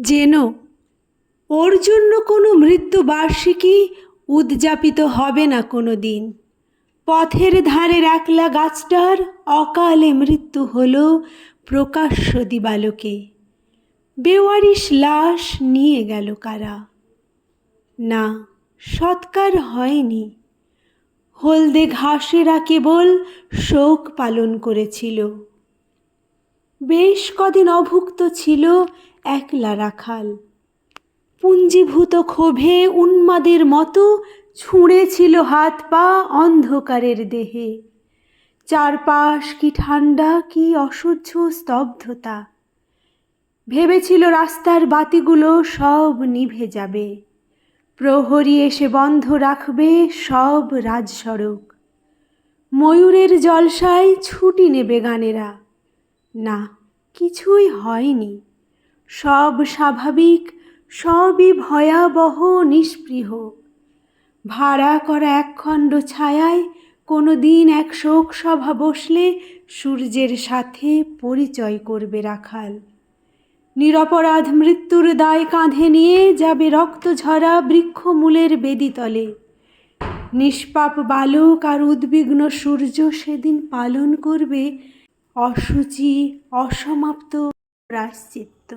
যেন ওর জন্য কোনো মৃত্যুবার্ষিকী উদযাপিত হবে না কোনো দিন। পথের ধারের একলা গাছটার অকালে মৃত্যু হল প্রকাশ্য দিবালোকে। বেওয়ারিশ লাশ নিয়ে গেল কারা? না, সৎকার হয়নি। হলদে ঘাসেরা কেবল শোক পালন করেছিল। বেশ কদিন অভুক্ত ছিল একলা রাখাল। পুঞ্জীভূত ক্ষোভে উন্মাদের মতো ছুঁড়েছিল হাত পা অন্ধকারের দেহে। চারপাশ কি ঠান্ডা কি অসহ্য স্তব্ধতা। ভেবেছিল রাস্তার বাতিগুলো সব নিভে যাবে। প্রহরী এসে বন্ধ রাখবে সব রাজসড়ক। ময়ূরের জলসায় ছুটি নেবে গানেরা। না, কিছুই হয়নি। সব স্বাভাবিক, সবই ভয়াবহ নিষ্পৃহ ভাড়া করা একখণ্ড ছায়ায় কোনো দিন এক শোক সভা বসলে সূর্যের সাথে পরিচয় করবে রাখাল। নিরপরাধ মৃত্যুর দায় কাঁধে নিয়ে যাবে রক্ত রক্তঝরা বৃক্ষমূলের বেদিতলে। নিষ্পাপ বালক আর উদ্বিগ্ন সূর্য সেদিন পালন করবে অসুচি অসমাপ্ত প্রায়শ্চিত্ত।